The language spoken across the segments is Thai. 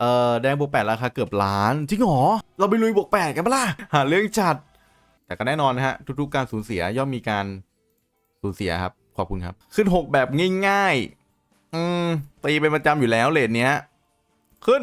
เออแดงบวกแปดราคาเกือบล้าน จริงหรอ เราไปลุยบวกแปดกันปะล่ะ หาเรื่องจัด แต่ก็แน่นอนนะฮะ ทุกๆการสูญเสียย่อมมีการสูญเสียครับ ขอบคุณครับ ขึ้นหกแบบง่ายๆ อืม ตีเป็นประจำอยู่แล้วเลทเนี้ย ขึ้น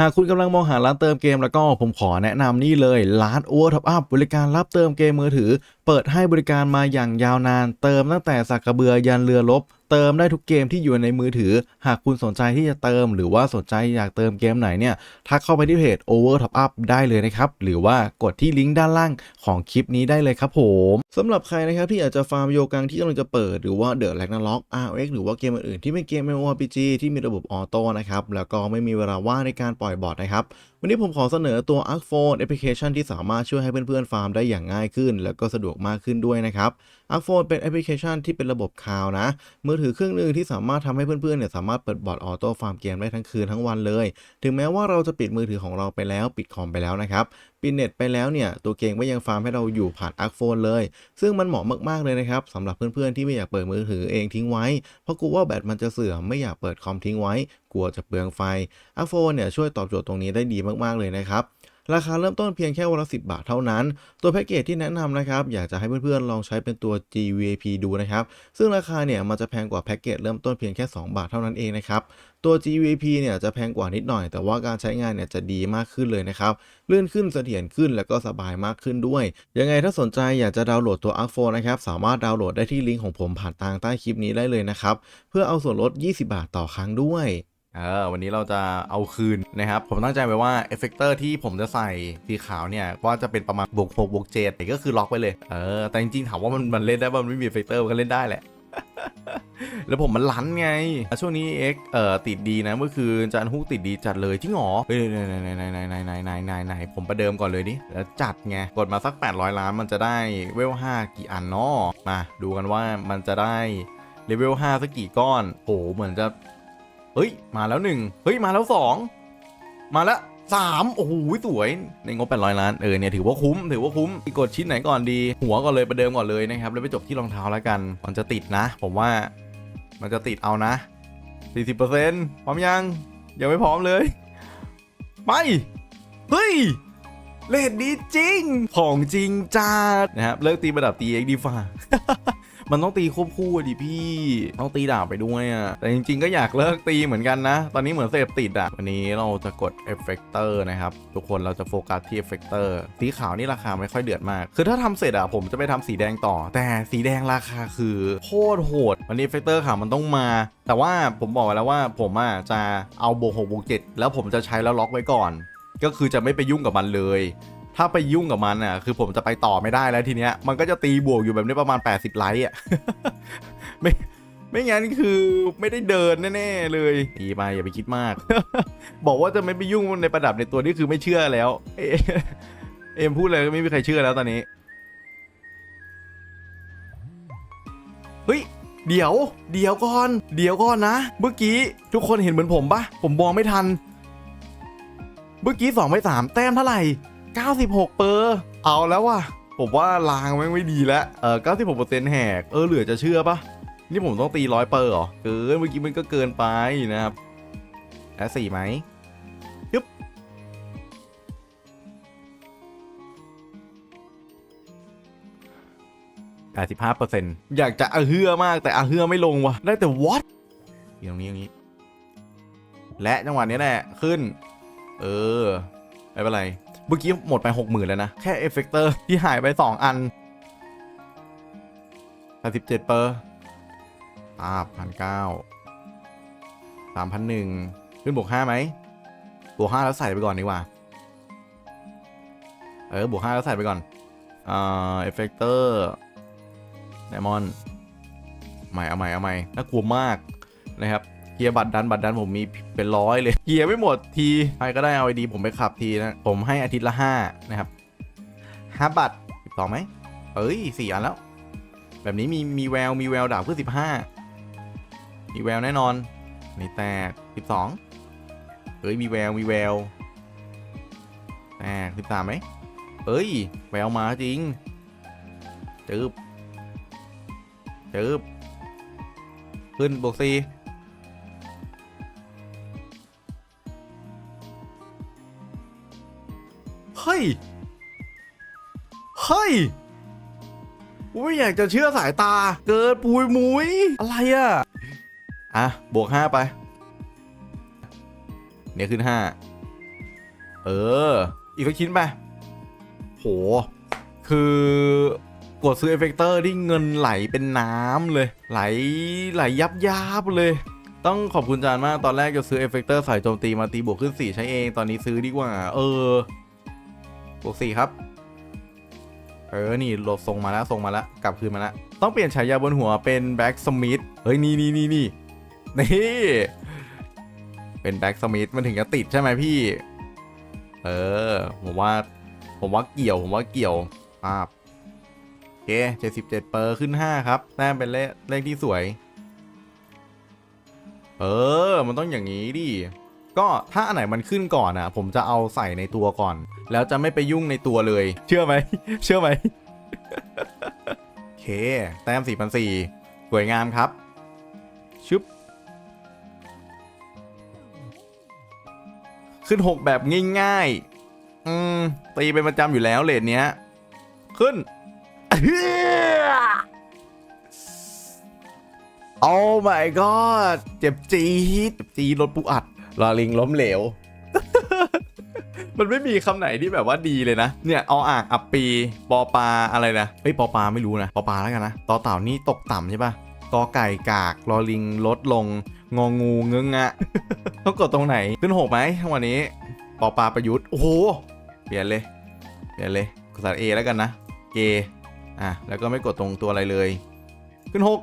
หากคุณกำลังมองหาร้านเติมเกมแล้วก็ผมขอแนะนำนี่เลยร้านอเวอร์ท็อปอัพบริการรับเติมเกมมือถือ เปิดให้บริการมาอย่างยาวนาน เติมตั้งแต่สักกระเบือยันเรือรบเติมได้ทุกเกมที่อยู่ในมือถือ หากคุณสนใจที่จะเติม หรือว่าสนใจอยากเติมเกมไหนเนี่ย ทักเข้าไปที่เพจ Over Top Up ได้เลยนะครับ หรือว่ากดที่ลิงก์ด้านล่างของคลิปนี้ได้เลยครับผมสำหรับใครนะครับที่อยากจะฟาร์มโยกังที่กำลังจะเปิดหรือว่าเดอะแลกนาล็อก RX หรือว่าเกมอื่นๆที่ไม่เกม MMORPG ที่มีระบบออโต้นะครับแล้วก็ไม่มีเวลาว่างในการปล่อยบอทนะครับวันนี้ผมขอเสนอตัว Arc Phone แอปพลิเคชันที่สามารถช่วยให้เพื่อนๆฟาร์มได้อย่างง่ายขึ้น แล้วก็สะดวกมากขึ้นด้วยนะครับ Arc Phone เป็นแอปพลิเคชันที่เป็นระบบคลาวนะ มือถือเครื่องหนึ่งที่สามารถทำให้เพื่อนๆเนี่ยสามารถเปิดบอทออโต้ฟาร์มเกมได้ทั้งคืนทั้งวันเลย ถึงแม้ว่าเราจะปิดมือถือของเราไปแล้ว ปิดคอมไปแล้วนะครับ ปิดเน็ตไปแล้วเนี่ย ตัวเกมก็ยังฟาร์มให้เราอยู่ผ่าน Arc Phone เลย ซึ่งมันเหมาะมากๆเลยนะครับสำหรับเพื่อนๆที่ไม่อยากเปิดมือถือเองทิ้งไว้ เพราะกลัวว่าแบตมันจะเสื่อมไม่อยากเปิดคอมทิ้งไว้ กลัวจะเปลืองไฟ Arc Phone เนี่ยช่วยตอบโจทย์ตรงนี้ได้ดีมากๆเลยนะครับ ราคาเริ่มต้นเพียงแค่วันละ10 บาทเท่านั้น ตัวแพ็กเกจที่แนะนำนะครับ อยากจะให้เพื่อนๆลองใช้เป็นตัว GVP ดูนะครับ ซึ่งราคาเนี่ยมันจะแพงกว่าแพ็กเกจเริ่มต้นเพียงแค่ 2 บาทเท่านั้นเองนะครับ ตัว GVP เนี่ยจะแพงกว่านิดหน่อย แต่ว่าการใช้งานเนี่ยจะดีมากขึ้นเลยนะครับลื่นขึ้นเสถียรขึ้นแล้วก็สบายมากขึ้นด้วย ยังไงถ้าสนใจอยากจะดาวน์โหลดตัว Arc Phone นะครับ สามารถดาวน์โหลดได้ที่ลิงก์ของผมผ่านทางใต้คลิปนี้ได้เลยนะครับ เพื่อเอาส่วนลด 20 บาทต่อครั้งด้วย เออวันนี้เราจะเอาคืนนะครับ ผมตั้งใจไว้ว่าเอฟเฟกเตอร์ที่ผมจะใส่สีขาวเนี่ยว่าจะเป็นประมาณบวก6บวก7ก็คือล็อกไปเลย เออ แต่จริงๆถามว่ามันมันเล่นได้ป่ะมันไม่มีเอฟเฟกเตอร์มันก็เล่นได้แหละ แล้วผมมันลั้นไง ช่วงนี้เอ็กเอ่อติดดีนะเมื่อคืนจานฮุกติดดีจัดเลยจริงหรอเฮ้ยไหนไหนไหนไหนไหนไหนไหนไหนไหนผมประเดิมก่อนเลยดิแล้วจัดไงกดมาสัก 800 ล้านมันจะได้เวล5กี่อันเนาะมาดูกันว่ามันจะได้เลเวล5สักกี่ก้อนโหเหมือนจะ เฮ้ย มาแล้วหนึ่งเฮ้ย มาแล้วสองมาแล้วสามโอ้โหสวย ในงบ 800 ล้าน เออ เนี่ย ถือว่าคุ้ม ถือว่าคุ้มกดชิ้นไหนก่อนดี หัวก่อนเลยประเดิมก่อนเลยนะครับ แล้วไปจบที่รองเท้าแล้วกันมันจะติดนะ ผมว่า มันจะติดเอานะ 40%พร้อมยัง ยังไม่พร้อมเลย ไป เฮ้ย เลดดีจริง ของจริงจ้านะครับ เลิกตีประดับตีเอ็กดีฟ้า มันต้องตีควบคู่ดิพี่ ต้องตีดาบไปด้วยอะแต่จริงๆก็อยากเลิกตีเหมือนกันนะ ตอนนี้เหมือนเสพติดอะวันนี้เราจะกดเอฟเฟกเตอร์นะครับ ทุกคนเราจะโฟกัสที่เอฟเฟกเตอร์สีขาวนี่ราคาไม่ค่อยเดือดมาก คือถ้าทำเสร็จอะผมจะไปทำสีแดงต่อ แต่สีแดงราคาคือโคตรโหด วันนี้เอฟเฟกเตอร์ขาวมันต้องมา แต่ว่าผมบอกไว้แล้วว่าผมอะจะเอาโบกหกบกเจ็ดแล้วผมจะใช้แล้วล็อกไว้ก่อน ก็คือจะไม่ไปยุ่งกับมันเลย ถ้าไปยุ่งกับมันอะคือผมจะไปต่อไม่ได้แล้วทีเนี้ยมันก็จะตีบวกอยู่แบบนี้ประมาณ 80 ไลท์อะไม่ไม่งั้นคือไม่ได้เดินแน่ๆเลยตีไปอย่าไปคิดมาก บอกว่าจะไม่ไปยุ่งในประดับในตัวนี่คือไม่เชื่อแล้ว เอ็มพูดเลยก็ไม่มีใครเชื่อแล้วตอนนี้เฮ้ยเดี๋ยว เดี๋ยวก่อน เดี๋ยวก่อนนะ เมื่อกี้ทุกคนเห็นเหมือนผมปะผมมองไม่ทัน เมื่อกี้2ไป3แต้มเท่าไหร่ 96 เปอร์ เอาแล้วว่ะ ผมว่าลางแม่ไม่ดีแล้ว เออ96%แหก เออเหลือจะเชื่อปะนี่ผมต้องตีร้อยเปอร์เหรอ เกิน เมื่อกี้มันก็เกินไปนะครับแอสสี่ไหมยึบ85%อร์เซนอยากจะอะเฮือมากแต่อะเฮือไม่ลงวะได้แต่ what อยู่ตรงนี้ตรงนี้ และจังหวะนี้แหละ ขึ้น เออ ไม่เป็นไร เมื่อกี้หมดไปหกหมื่นแล้วนะ แค่เอฟเฟกเตอร์ที่หายไป 2 อัน87เปอร์อ่าพันเก้าสามพันหนึ่งขึ้นบวกห้าไหมบวกห้าแล้วใส่ไปก่อนดีกว่า เออบวกห้าแล้วใส่ไปก่อน อ่าเอฟเฟกเตอร์ไดมอนด์ใหม่เอาใหม่เอาใหม่น่ากลัวมากนะครับ เกียร์บัตรดันบัตรดันผมมีเป็นร้อยเลยเกียร์ไม่หมดทีใครก็ได้เอาไอดีผมไปขับทีนะ ผมให้อาทิตย์ละห้านะครับห้าบัตรสิบสองไหมเอ้ยสี่อันแล้ว แบบนี้มีมีแววมีแววดาบเพื่อสิบห้ามีแววแน่นอนนี่แตกสิบสองเอ้ยมีแววมีแววแตกสิบสามไหมเอ้ยแววมาจริงจึบจึบขึ้นบวกสี่ ฮ้ย เฮ้ยกูไม่อยากจะเชื่อสายตา เกิดปุยมุยอะไรอะอะ บวกห้าไป เนี่ยขึ้นห้าเออ อีกสักชิ้นไป โห คือกดซื้อเอฟเฟกเตอร์ที่เงินไหลเป็นน้ำเลย ไหลไหลยับยับเลย ต้องขอบคุณจานมาก ตอนแรกจะซื้อเอฟเฟกเตอร์สายโจมตีมาตีบวกขึ้น 4 ใช้เอง ตอนนี้ซื้อดีกว่า เออ บวก4ครับ เออ นี่โหลดส่งมาแล้วส่งมาแล้ว กลับคืนมาแล้ว ต้องเปลี่ยนฉายาบนหัวเป็นแบ็กสมิธ เฮ้ย นี่นี่นี่นี่นี่เป็นแบ็กสมิธมันถึงจะติดใช่ไหมพี่ เออ ผมว่า ผมว่าเกี่ยว ผมว่าเกี่ยวภาพโอเคเจ็ดสิบเจ็ดเปอร์ขึ้นห้าครับแต้มเป็นเลขเลขที่สวย เออ มันต้องอย่างนี้ดิ ก็ถ้าอันไหนมันขึ้นก่อนอะ ผมจะเอาใส่ในตัวก่อน แล้วจะไม่ไปยุ่งในตัวเลย เชื่อไหม เชื่อไหมโอเค แต้มสี่พันสี่สวยงามครับ ชึบ ขึ้นหกแบบง่ายๆ อืม ตีเป็นประจำอยู่แล้วเลทเนี้ย ขึ้นโอ้ my god เจ็บจี๊ดเจ็บจี๊ดรถปูอัด ลอลิงล้มเหลว มันไม่มีคำไหนที่แบบว่าดีเลยนะ เนี่ยออ่างอับปี ปอปลาอะไรนะเฮ้ยปอปลาไม่รู้นะ ปอปลาแล้วกันนะ ต่อเต่านี่ตกต่ำใช่ปะกอไก่กากลอลิงลดลง งองูเงึงอะต้องกดตรงไหนขึ้นหกไหมทั้งวันนี้ ปอปลาประยุทธ์ โอ้โห เปลี่ยนเลย เปลี่ยนเลยกดสัตว์เอแล้วกันนะ เก อะ แล้วก็ไม่กดตรงตัวอะไรเลย ขึ้นหก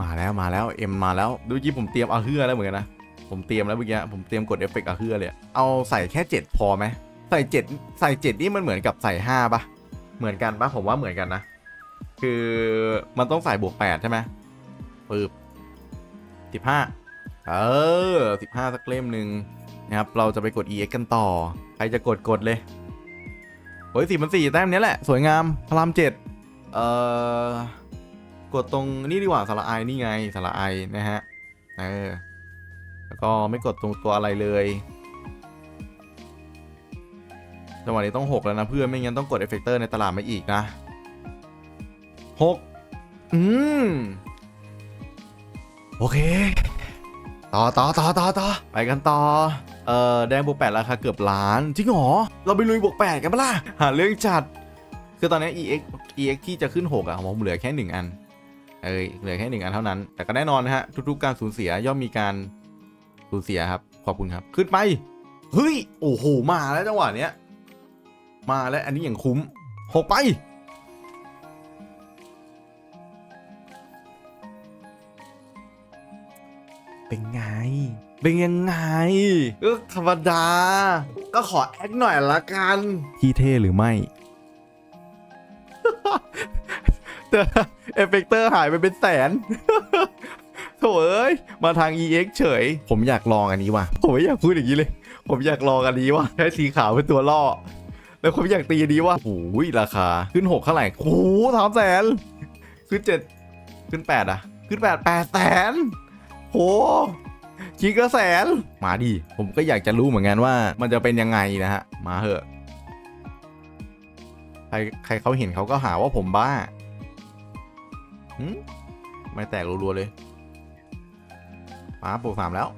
มาแล้วมาแล้วเอ็มมาแล้วดูยี่ผมเตรียมเอาเฮือแล้วเหมือนกันนะ ผมเตรียมแล้วเมื่อกี้ผมเตรียมกดเอฟเฟกต์อาเฮือเลยเอาใส่แค่ 7 พอไหมใส่ 7 ใส่ 7 นี่มันเหมือนกับใส่ 5ปะเหมือนกันปะผมว่าเหมือนกันนะ คือมันต้องใส่บวก 8 ใช่ไหมปึ๊บ15เออ15สักเล่มหนึ่งนะครับ เราจะไปกด EX กันต่อ ใครจะกดกดเลยโอ้ยสี่พันสี่แต้มนี้แหละ สวยงามพลามเจ็ดเอ่อ กดตรงนี่ดีกว่าสระไอนี่ไงสระไอนะฮะ เออ แล้วก็ไม่กดตรงตัวอะไรเลยจังหวะนี้ต้อง 6 แล้วนะเพื่อนไม่งั้นต้องกดเอฟเฟกเตอร์ในตลาดมาอีกนะ 6 อืม โอเค ต่อต่อต่อต่อต่อไปกันต่อ เอ่อ แดงบวกแปดราคาเกือบล้าน จริงเหรอ เราไปลุยบวกแปดกันปะล่ะ หาเรื่องจัด คือตอนนี้ EX EX ที่จะขึ้น 6 อะ ผมเหลือแค่ 1 อัน เออเหลือแค่หนึ่งอันเท่านั้น แต่ก็แน่นอนนะฮะ ทุกๆการสูญเสียย่อมมีการ สูญเสียครับ ขอบคุณครับ ขึ้นไป เฮ้ย โอ้โห มาแล้วจังหวะเนี้ย มาแล้วอันนี้อย่างคุ้มหกไป เป็นไง เป็นยังไงก็ธรรมดา ก็ขอแอคหน่อยละกัน ที่เท่หรือไม่แต่เอฟเฟกเตอร์หายไปเป็นแสน โถเอ้ย มาทาง EX เฉย ผมอยากลองอันนี้ว่ะ ผมไม่อยากพูดอย่างนี้เลย ผมอยากลองอันนี้ว่ะใช้สีขาวเป็นตัวล่อ แล้วผมอยากตีอันนี้ว่ะโอ้ยราคา ขึ้นหกเท่าไหร่โอ้โหสามแสนขึ้นเจ็ดขึ้นแปดอะ ขึ้นแปดแปดแสนโหคิดก็แสน มาดิ ผมก็อยากจะรู้เหมือนกันว่ามันจะเป็นยังไงนะฮะ มาเหอะ ใครใครเขาเห็นเขาก็หาว่าผมบ้าหืมไม่แตกรัวๆเลย ป้าบวกสามแล้ว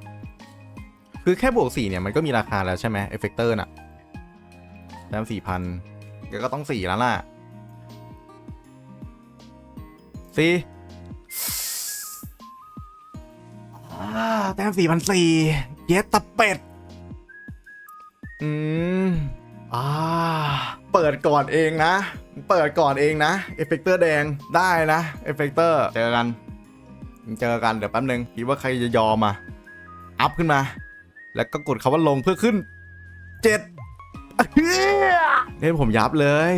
คือแค่บวกสี่เนี่ยมันก็มีราคาแล้วใช่ไหมเอฟเฟกเตอร์น่ะแต้มสี่พันก็ต้องสี่แล้วล่ะสี่แต้มสี่พันสี่เย็ดตะเป็ด อืม อ่า เปิดก่อนเองนะ เปิดก่อนเองนะ เอฟเฟกเตอร์แดงได้นะ เอฟเฟกเตอร์ เจอกัน เจอกันเดี๋ยวแป๊บนึงคิดว่าใครจะยอมมาอัพขึ้นมา แล้วก็กดคาว่าลงเพื่อขึ้นเจ็ดเล่นผมยับเลย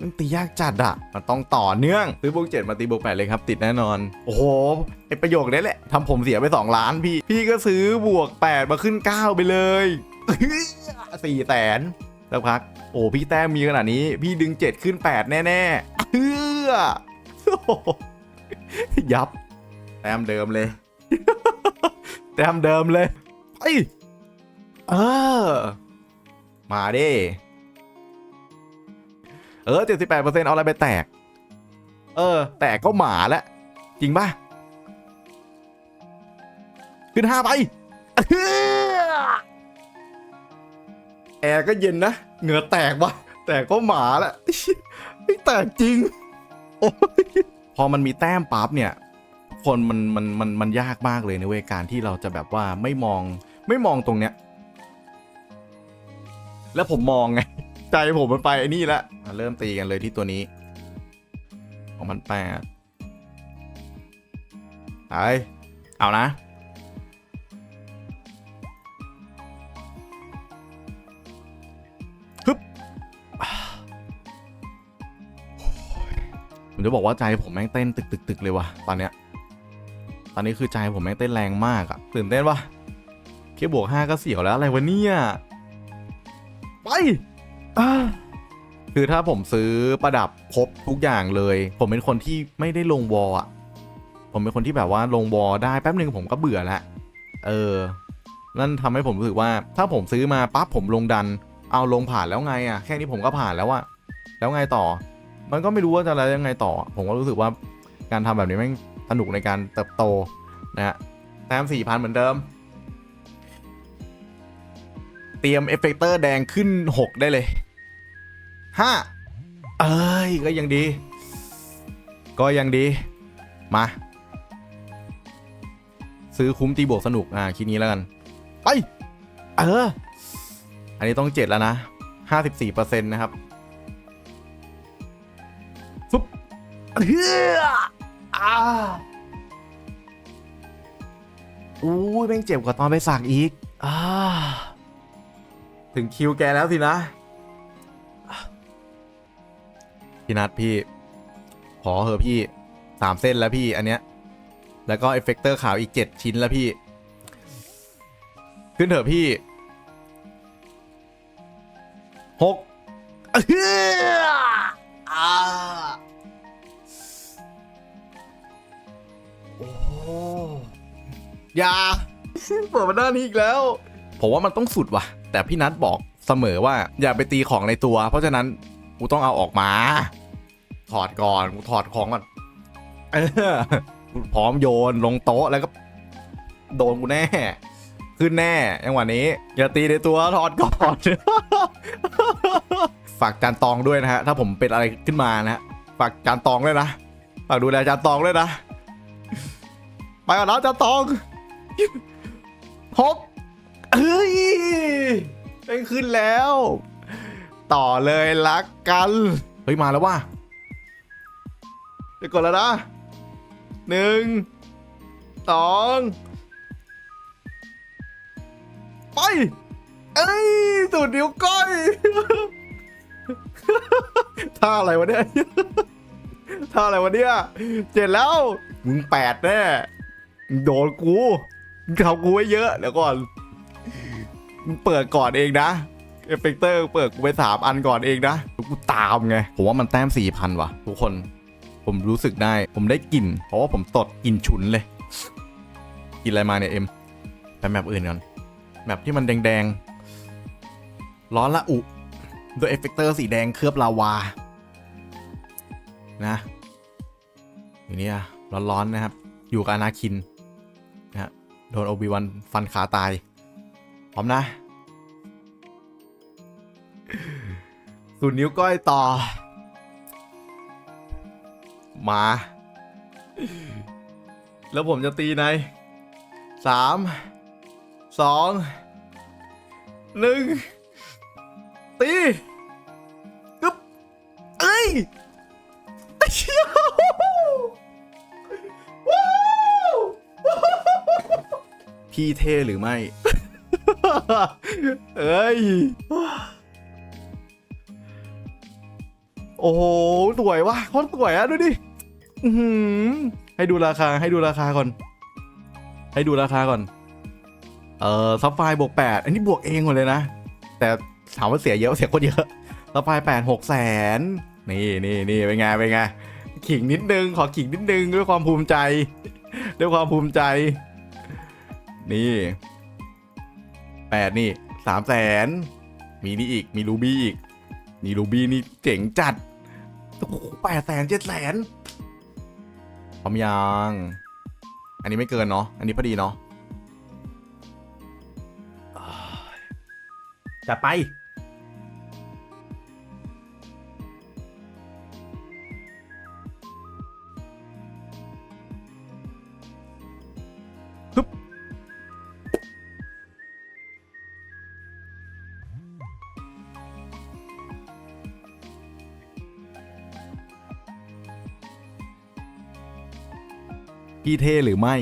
มันตียากจัดอะมันต้องต่อเนื่องซื้อบวกเจ็ดมาตีบวกแปดเลยครับ ติดแน่นอน โอ้โหไอประโยคนี้แหละทำผมเสียไป 2 ล้านพี่ พี่ก็ซื้อบวก 8 มาขึ้น 9 ไปเลยสี่แสนสักพัก โอ้พี่แต้มมีขนาดนี้ พี่ดึง 7 ขึ้น 8 แน่ๆเฮือโอ้โหยับ แต้มเดิมเลย แต้มเดิมเลยไปเออ มาดิ เออเจ็ดสิบแปดเปอร์เซ็นต์เอาอะไรไปแตก เออ แตกก็หมาแล้ว จริงป่ะ ขึ้นห้าไปแอร์ก็เย็นนะ เหงื่อแตกวะแตกก็หมาแหละไม่แตกจริง โอ้ยพอมันมีแต้มปั๊บเนี่ย คนมันมันมันมันยากมากเลยในเวการที่เราจะแบบว่าไม่มองไม่มองตรงเนี้ย แล้วผมมองไง ใจผมมันไปไอ้นี่ละเริ่มตีกันเลยที่ตัวนี้ของมันแปดไปเอานะฮึบผมจะบอกว่าใจผมแม่งเต้นตึกตึกตึกเลยว่ะตอนเนี้ย ตอนนี้คือใจผมแม่งเต้นแรงมากอะตื่นเต้นปะแค่บวกห้าก็เสียวแล้วอะไรวะเนี่ย ไปคือถ้าผมซื้อประดับครบทุกอย่างเลย ผมเป็นคนที่ไม่ได้ลงวอลอะผมเป็นคนที่แบบว่าลงวอลได้แป๊บนึงผมก็เบื่อแล้วเออ นั่นทำให้ผมรู้สึกว่า ถ้าผมซื้อมาปั๊บผมลงดัน เอาลงผ่านแล้วไงอะแค่นี้ผมก็ผ่านแล้วอะแล้วไงต่อ มันก็ไม่รู้ว่าจะอะไรยังไงต่อ ผมก็รู้สึกว่าการทำแบบนี้แม่ง สนุกในการเติบโตนะฮะแต้มสี่พันเหมือนเดิม เตรียมเอฟเฟกเตอร์แดงขึ้น 6 ได้เลยห้าเอ้ย ก็ยังดี ก็ยังดี มา ซื้อคุ้มตีบวกสนุก อ่า คิดนี้แล้วกัน ไป เออ อันนี้ต้องเจ็ดแล้วนะ 54%นะครับฟุบเฮ้อ อ่าอู้ยแม่งเจ็บกว่าตอนไปสักอีกอ่าถึงคิวแกแล้วสินะ พี่นัทพี่ ขอเหอะพี่สามเส้นแล้วพี่อันเนี้ย แล้วก็เอฟเฟกเตอร์ขาวอีกเจ็ดชิ้นแล้วพี่ ขึ้นเถอะพี่หกเอื้ออ่า อย่า เปิดมาด้านนี้อีกแล้ว ผมว่ามันต้องสุดว่ะ แต่พี่นัทบอกเสมอว่าอย่าไปตีของในตัว เพราะฉะนั้นกูต้องเอาออกมา ถอดก่อนกูถอดของก่อนเออกูพร้อมโยนลงโต๊ะแล้วก็ โดนกูแน่ ขึ้นแน่จังหวะนี้ อย่าตีในตัวถอดก่อน ฝากจานตองด้วยนะฮะ ถ้าผมเป็นอะไรขึ้นมานะฮะฝากจานตองด้วยนะฝากดูแลจานตองด้วยนะ ไปก่อนนะจานตอง ฮกเฮ้ยเป็นขึ้นแล้ว ต่อเลยละกัน เฮ้ย มาแล้วว่ะเดี๋ยวกดแล้วนะหนึ่งสองไป เอ้ยสูดนิ้วก้อยท่าอะไรวะเนี่ยท่าอะไรวะเนี่ย เจ็ดแล้ว มึงแปดแน่มึงโดนกูมึง ทำกูไว้เยอะเดี๋ยวก่อนมึงเปิดก่อนเองนะเอฟเฟกเตอร์เปิดกูไปสามอันก่อนเองนะกูตามไง ผมว่ามันแต้มสี่พันว่ะ ทุกคน ผมรู้สึกได้ ผมได้กลิ่น เพราะว่าผมตดกลิ่นฉุนเลย กินอะไรมาเนี่ยเอ็มไปแมปอื่นก่อน แมปที่มันแดงๆ ร้อนละอุ โดยเอฟเฟกเตอร์สีแดงเคลือบลาวา นะ อย่างนี้ร้อนๆนะครับ อยู่กับอนาคิน โดนโอบิวันฟันขาตาย พร้อมนะสุดนิ้วก้อยต่อ มา แล้วผมจะตีในสามสองหนึ่งตีกึ๊บเอ้ย พี่เท่หรือไม่ เอ้ย โอ้โหสวยว่ะโคตรสวยอะดูดิให้ดูราคาให้ดูราคาก่อน ให้ดูราคาก่อน เอ่อซับไฟบวกแปดอันนี้บวกเองหมดเลยนะ แต่ถามว่าเสียเยอะเสียคนเยอะซับไฟแปดหกแสนนี่นี่นี่เป็นไงเป็นไงขิงนิดนึง ขอขิงนิดนึงด้วยความภูมิใจ ด้วยความภูมิใจ นี่แปดนี่สามแสนมีนี่อีกมีรูบี้อีกนี่รูบี้นี่เจ๋งจัดโอ้โหแปดแสนเจ็ดแสนพร้อมยังอันนี้ไม่เกินเนาะอันนี้พอดีเนาะจะไป พี่เท่หรือไม่